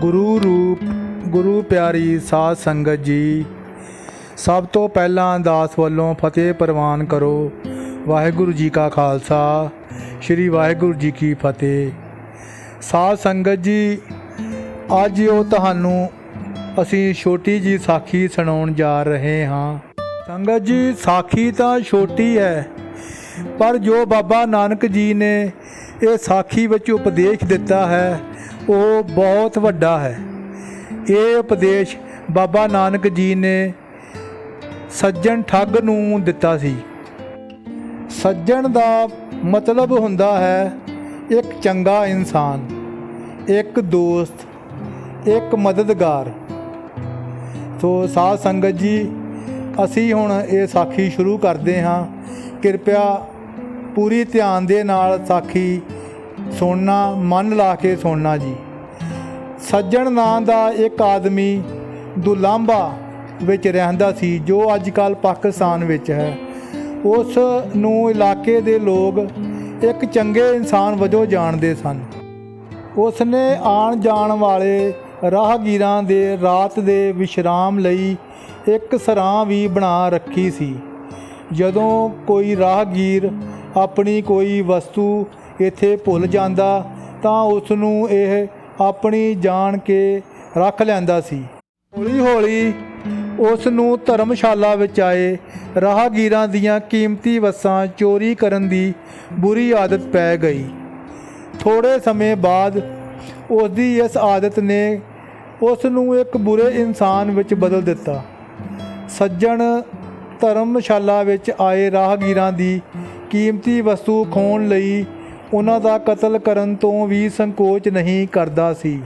ਗੁਰੂ ਰੂਪ, ਗੁਰੂ ਪਿਆਰੀ ਸਾਧ ਸੰਗਤ ਜੀ, ਸਭ ਤੋਂ ਪਹਿਲਾਂ ਦਾਸ ਵੱਲੋਂ ਫਤਿਹ ਪ੍ਰਵਾਨ ਕਰੋ। ਵਾਹਿਗੁਰੂ ਜੀ ਕਾ ਖਾਲਸਾ, ਸ੍ਰੀ ਵਾਹਿਗੁਰੂ ਜੀ ਕੀ ਫਤਿਹ। ਸਾਧ ਸੰਗਤ ਜੀ, ਅੱਜ ਉਹ ਤੁਹਾਨੂੰ ਅਸੀਂ ਛੋਟੀ ਜੀ ਸਾਖੀ ਸੁਣਾਉਣ ਜਾ ਰਹੇ ਹਾਂ। ਸੰਗਤ ਜੀ, ਸਾਖੀ ਤਾਂ ਛੋਟੀ ਹੈ, ਪਰ ਜੋ ਬਾਬਾ ਨਾਨਕ ਜੀ ਨੇ ਇਹ ਸਾਖੀ ਵਿੱਚ ਉਪਦੇਸ਼ ਦਿੱਤਾ ਹੈ ਉਹ ਬਹੁਤ ਵੱਡਾ ਹੈ। ਇਹ ਉਪਦੇਸ਼ ਬਾਬਾ ਨਾਨਕ ਜੀ ਨੇ ਸੱਜਣ ਠੱਗ ਨੂੰ ਦਿੱਤਾ ਸੀ। ਸੱਜਣ ਦਾ ਮਤਲਬ ਹੁੰਦਾ ਹੈ, ਇੱਕ ਚੰਗਾ ਇਨਸਾਨ, ਇੱਕ ਦੋਸਤ, ਇੱਕ ਮਦਦਗਾਰ। ਸੋ ਸਾਧ ਸੰਗਤ ਜੀ, ਅਸੀਂ ਹੁਣ ਇਹ ਸਾਖੀ ਸ਼ੁਰੂ ਕਰਦੇ ਹਾਂ। ਕਿਰਪਾ ਪੂਰੀ ਧਿਆਨ ਦੇ ਨਾਲ ਸਾਖੀ ਸੁਣਨਾ, ਮਨ ਲਾ ਕੇ ਸੁਣਨਾ ਜੀ। ਸੱਜਣ ਨਾਂ ਦਾ ਇੱਕ ਆਦਮੀ ਦੁਲਾਂਬਾ ਵਿੱਚ ਰਹਿੰਦਾ ਸੀ, ਜੋ ਅੱਜ ਕੱਲ ਪਾਕਿਸਤਾਨ ਵਿੱਚ ਹੈ। ਉਸ ਨੂੰ ਇਲਾਕੇ ਦੇ ਲੋਕ ਇੱਕ ਚੰਗੇ ਇਨਸਾਨ ਵਜੋਂ ਜਾਣਦੇ ਸਨ। ਉਸ ਨੇ ਆਣ ਜਾਣ ਵਾਲੇ ਰਾਹਗੀਰਾਂ ਦੇ ਰਾਤ ਦੇ ਵਿਸ਼ਰਾਮ ਲਈ ਇੱਕ ਸਰਾਂ ਵੀ ਬਣਾ ਰੱਖੀ ਸੀ। ਜਦੋਂ ਕੋਈ ਰਾਹਗੀਰ ਆਪਣੀ ਕੋਈ ਵਸਤੂ ਇੱਥੇ ਭੁੱਲ ਜਾਂਦਾ ਤਾਂ ਉਸ ਨੂੰ ਇਹ ਆਪਣੀ ਜਾਣ ਕੇ ਰੱਖ ਲੈਂਦਾ ਸੀ। ਹੌਲੀ ਹੌਲੀ ਉਸ ਨੂੰ ਧਰਮਸ਼ਾਲਾ ਵਿੱਚ ਆਏ। ਰਾਹਗੀਰਾਂ ਦੀਆਂ ਕੀਮਤੀ ਵਸਤਾਂ ਚੋਰੀ ਕਰਨ ਦੀ ਬੁਰੀ ਆਦਤ ਪੈ ਗਈ। ਥੋੜੇ ਸਮੇਂ ਬਾਅਦ ਉਸ ਦੀ ਇਸ ਆਦਤ ਨੇ ਉਸ ਨੂੰ ਇੱਕ ਬੁਰੇ ਇਨਸਾਨ ਵਿੱਚ ਬਦਲ ਦਿੱਤਾ। ਸੱਜਣ ਧਰਮਸ਼ਾਲਾ ਵਿੱਚ ਆਏ ਰਾਹਗੀਰਾਂ ਦੀ ਕੀਮਤੀ ਵਸਤੂ ਖੋਣ ਲਈ ਉਹਨਾਂ ਦਾ ਕਤਲ ਕਰਨ ਤੋਂ ਵੀ ਸੰਕੋਚ ਨਹੀਂ ਕਰਦਾ ਸੀ।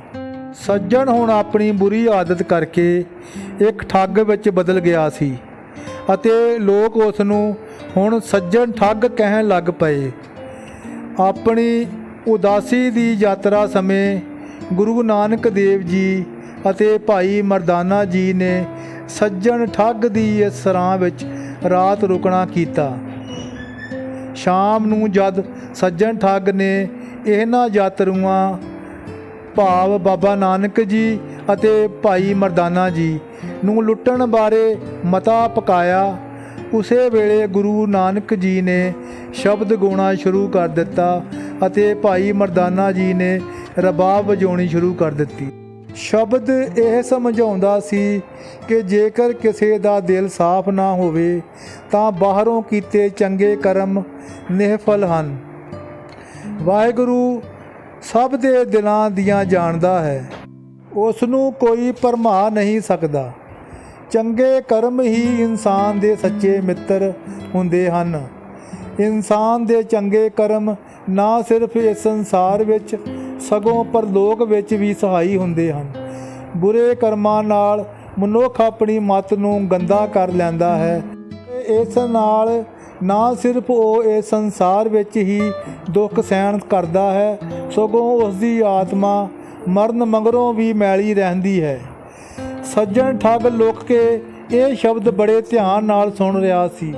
ਸੱਜਣ ਹੁਣ ਆਪਣੀ ਬੁਰੀ ਆਦਤ ਕਰਕੇ ਇੱਕ ਠੱਗ ਵਿੱਚ ਬਦਲ ਗਿਆ ਸੀ ਅਤੇ ਲੋਕ ਉਸ ਨੂੰ ਹੁਣ ਸੱਜਣ ਠੱਗ ਕਹਿਣ ਲੱਗ ਪਏ। ਆਪਣੀ ਉਦਾਸੀ ਦੀ ਯਾਤਰਾ ਸਮੇਂ ਗੁਰੂ ਨਾਨਕ ਦੇਵ ਜੀ ਅਤੇ ਭਾਈ ਮਰਦਾਨਾ ਜੀ ਨੇ ਸੱਜਣ ਠੱਗ ਦੀ ਇਸ ਸਰਾਂ ਵਿੱਚ ਰਾਤ ਰੁਕਣਾ ਕੀਤਾ। ਸ਼ਾਮ ਨੂੰ ਜਦ ਸੱਜਣ ਠੱਗ ਨੇ ਇਹਨਾਂ ਯਾਤਰੂਆਂ, ਭਾਵ ਬਾਬਾ ਨਾਨਕ ਜੀ ਅਤੇ ਭਾਈ ਮਰਦਾਨਾ ਜੀ ਨੂੰ ਲੁੱਟਣ ਬਾਰੇ ਮਤਾ ਪਕਾਇਆ, ਉਸੇ ਵੇਲੇ ਗੁਰੂ ਨਾਨਕ ਜੀ ਨੇ ਸ਼ਬਦ ਗਾਉਣਾ ਸ਼ੁਰੂ ਕਰ ਦਿੱਤਾ ਅਤੇ ਭਾਈ ਮਰਦਾਨਾ ਜੀ ਨੇ ਰਬਾਬ ਵਜਾਉਣੀ ਸ਼ੁਰੂ ਕਰ ਦਿੱਤੀ। ਸ਼ਬਦ ਇਹ ਸਮਝਾਉਂਦਾ ਸੀ ਕਿ ਜੇਕਰ ਕਿਸੇ ਦਾ ਦਿਲ ਸਾਫ਼ ਨਾ ਹੋਵੇ, ਤਾਂ ਬਾਹਰੋਂ ਕੀਤੇ ਚੰਗੇ ਕਰਮ ਨਿਹਫਲ ਹਨ। ਵਾਹਿਗੁਰੂ ਸਭ ਦੇ ਦਿਲਾਂ ਦੀਆਂ ਜਾਣਦਾ ਹੈ। ਉਸ ਨੂੰ ਕੋਈ ਭਰਮਾ ਨਹੀਂ ਸਕਦਾ। ਚੰਗੇ ਕਰਮ ਹੀ ਇਨਸਾਨ ਦੇ ਸੱਚੇ ਮਿੱਤਰ ਹੁੰਦੇ ਹਨ। ਇਨਸਾਨ ਦੇ ਚੰਗੇ ਕਰਮ ਨਾ ਸਿਰਫ ਇਸ ਸੰਸਾਰ ਵਿੱਚ ਸਗੋਂ ਪਰਲੋਕ ਵਿੱਚ ਵੀ ਸਹਾਈ ਹੁੰਦੇ ਹਨ। ਬੁਰੇ ਕਰਮਾਂ ਨਾਲ ਮਨੁੱਖ ਆਪਣੀ ਮਤ ਨੂੰ ਗੰਦਾ ਕਰ ਲੈਂਦਾ ਹੈ। ਇਸ ਨਾਲ ਨਾ ਸਿਰਫ ਉਹ ਇਸ ਸੰਸਾਰ ਵਿੱਚ ਹੀ ਦੁੱਖ ਸਹਿਣ ਕਰਦਾ ਹੈ, ਸਗੋਂ ਉਸ ਦੀ ਆਤਮਾ ਮਰਨ ਮਗਰੋਂ ਵੀ ਮੈਲੀ ਰਹਿੰਦੀ ਹੈ। ਸੱਜਣ ਠੱਗ ਲੁਕ ਕੇ ਇਹ ਸ਼ਬਦ ਬੜੇ ਧਿਆਨ ਨਾਲ ਸੁਣ ਰਿਹਾ ਸੀ।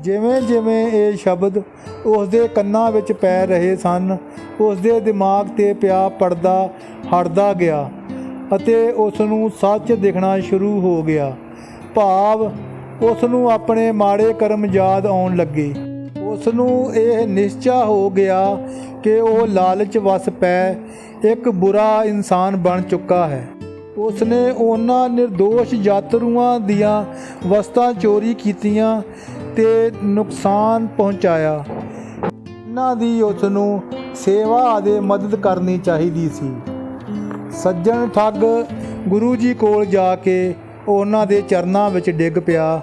ਜਿਵੇਂ ਜਿਵੇਂ ਇਹ ਸ਼ਬਦ ਉਸ ਦੇ ਕੰਨਾਂ ਵਿੱਚ ਪੈ ਰਹੇ ਸਨ ਉਸ ਦੇ ਦਿਮਾਗ ਤੇ ਪਿਆ ਪੜਦਾ ਹਟਦਾ ਗਿਆ ਅਤੇ ਉਸ ਨੂੰ ਸੱਚ ਦਿਖਣਾ ਸ਼ੁਰੂ ਹੋ ਗਿਆ। ਭਾਵ ਉਸ ਨੂੰ ਆਪਣੇ ਮਾੜੇ ਕਰਮ ਯਾਦ ਆਉਣ ਲੱਗੇ। ਉਸ ਨੂੰ ਇਹ ਨਿਸ਼ਚਾ ਹੋ ਗਿਆ ਕਿ ਉਹ ਲਾਲਚ ਵਸ ਪੈ ਇੱਕ ਬੁਰਾ ਇਨਸਾਨ ਬਣ ਚੁੱਕਾ ਹੈ। ਉਸ ਨੇ ਉਹਨਾਂ નિર્ਦੋਸ਼ ਯਾਤਰੂਆਂ ਦੀਆਂ ਵਸਤਾਂ ਚੋਰੀ ਕੀਤੀਆਂ ਤੇ ਨੁਕਸਾਨ ਪਹੁੰਚਾਇਆ। ਇਹਨਾਂ ਦੀ ਉਸ ਨੂੰ ਸੇਵਾ ਅਤੇ ਮਦਦ ਕਰਨੀ ਚਾਹੀਦੀ ਸੀ। ਸੱਜਣ ਠੱਗ ਗੁਰੂ ਜੀ ਕੋਲ ਜਾ ਕੇ ਉਹਨਾਂ ਦੇ ਚਰਨਾਂ ਵਿੱਚ ਡਿੱਗ ਪਿਆ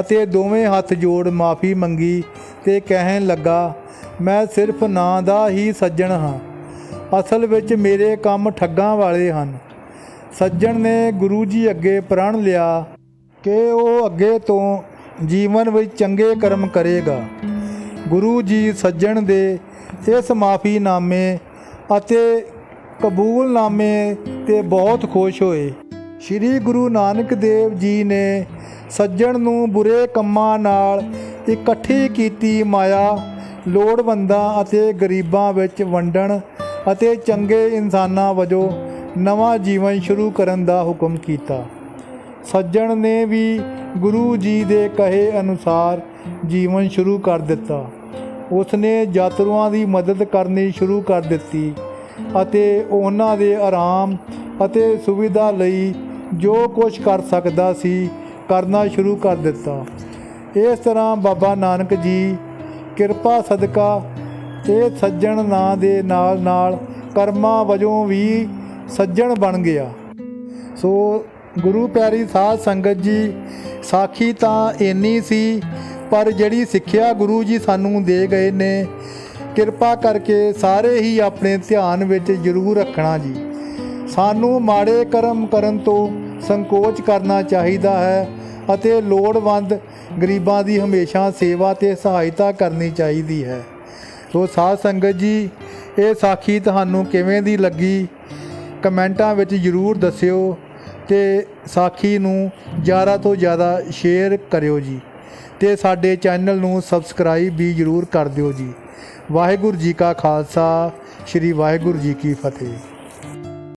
ਅਤੇ ਦੋਵੇਂ ਹੱਥ ਜੋੜ ਮਾਫੀ ਮੰਗੀ ਤੇ ਕਹਿਣ ਲੱਗਾ, ਮੈਂ ਸਿਰਫ ਨਾਂ ਦਾ ਹੀ ਸੱਜਣ ਹਾਂ। ਅਸਲ ਵਿੱਚ ਮੇਰੇ ਕੰਮ ਠੱਗਾਂ ਵਾਲੇ ਹਨ। ਸੱਜਣ ਨੇ ਗੁਰੂ ਜੀ ਅੱਗੇ ਪ੍ਰਣ ਲਿਆ ਕਿ ਉਹ ਅੱਗੇ ਤੋਂ ਜੀਵਨ ਵਿੱਚ ਚੰਗੇ ਕਰਮ ਕਰੇਗਾ। ਗੁਰੂ ਜੀ ਸੱਜਣ ਦੇ ਇਸ ਮਾਫੀਨਾਮੇ ਅਤੇ ਕਬੂਲਨਾਮੇ ਤੇ ਬਹੁਤ ਖੁਸ਼ ਹੋਏ। ਸ੍ਰੀ ਗੁਰੂ ਨਾਨਕ ਦੇਵ ਜੀ ਨੇ ਸੱਜਣ ਨੂੰ ਬੁਰੇ ਕੰਮਾਂ ਨਾਲ ਇਕੱਠੀ ਕੀਤੀ ਮਾਇਆ, ਲੋੜਵੰਦਾਂ ਅਤੇ ਗਰੀਬਾਂ ਵਿੱਚ ਵੰਡਣ ਅਤੇ ਚੰਗੇ ਇਨਸਾਨਾਂ ਵਜੋਂ ਨਵਾਂ ਜੀਵਨ ਸ਼ੁਰੂ ਕਰਨ ਦਾ ਹੁਕਮ ਕੀਤਾ। ਸੱਜਣ ਨੇ ਵੀ ਗੁਰੂ ਜੀ ਦੇ ਕਹੇ ਅਨੁਸਾਰ ਜੀਵਨ ਸ਼ੁਰੂ ਕਰ ਦਿੱਤਾ। ਉਸ ਨੇ ਯਾਤਰੂਆਂ ਦੀ ਮਦਦ ਕਰਨੀ ਸ਼ੁਰੂ ਕਰ ਦਿੱਤੀ ਅਤੇ ਉਹਨਾਂ ਦੇ ਆਰਾਮ ਅਤੇ ਸੁਵਿਧਾ ਲਈ ਜੋ ਕੁਝ ਕਰ ਸਕਦਾ ਸੀ ਕਰਨਾ ਸ਼ੁਰੂ ਕਰ ਦਿੱਤਾ। ਇਸ ਤਰ੍ਹਾਂ ਬਾਬਾ ਨਾਨਕ ਜੀ ਕਿਰਪਾ ਸਦਕਾ ਇਹ ਸੱਜਣ ਨਾਂ ਦੇ ਨਾਲ ਨਾਲ ਕਰਮਾਂ ਵਜੋਂ ਵੀ ਸੱਜਣ ਬਣ ਗਿਆ। ਸੋ ਗੁਰੂ ਪਿਆਰੀ ਸਾਧ ਸੰਗਤ ਜੀ, ਸਾਖੀ ਤਾਂ ਇੰਨੀ ਸੀ, ਪਰ ਜਿਹੜੀ ਸਿੱਖਿਆ ਗੁਰੂ ਜੀ ਸਾਨੂੰ ਦੇ ਗਏ ਨੇ, ਕਿਰਪਾ ਕਰਕੇ ਸਾਰੇ ਹੀ ਆਪਣੇ ਧਿਆਨ ਵਿੱਚ ਜ਼ਰੂਰ ਰੱਖਣਾ ਜੀ। ਸਾਨੂੰ ਮਾੜੇ ਕਰਮ ਕਰਨ ਤੋਂ ਸੰਕੋਚ ਕਰਨਾ ਚਾਹੀਦਾ ਹੈ ਅਤੇ ਲੋੜਵੰਦ ਗਰੀਬਾਂ ਦੀ ਹਮੇਸ਼ਾ ਸੇਵਾ ਤੇ ਸਹਾਇਤਾ ਕਰਨੀ ਚਾਹੀਦੀ ਹੈ। ਸੋ ਸਾਧ ਸੰਗਤ ਜੀ, ਇਹ ਸਾਖੀ ਤੁਹਾਨੂੰ ਕਿਵੇਂ ਦੀ ਲੱਗੀ? ਕਮੈਂਟਾਂ ਵਿੱਚ ਜ਼ਰੂਰ ਦੱਸਿਓ। ਤੇ ਸਾਖੀ ਨੂੰ ਜ਼ਿਆਦਾ ਤੋਂ ਜ਼ਿਆਦਾ ਸ਼ੇਅਰ ਕਰਿਓ ਜੀ ਤੇ ਸਾਡੇ ਚੈਨਲ ਨੂੰ ਸਬਸਕ੍ਰਾਈਬ ਵੀ ਜ਼ਰੂਰ ਕਰ ਦਿਓ ਜੀ। ਵਾਹਿਗੁਰੂ ਜੀ ਕਾ ਖਾਲਸਾ, ਸ੍ਰੀ ਵਾਹਿਗੁਰੂ ਜੀ ਕੀ ਫਤਿਹ।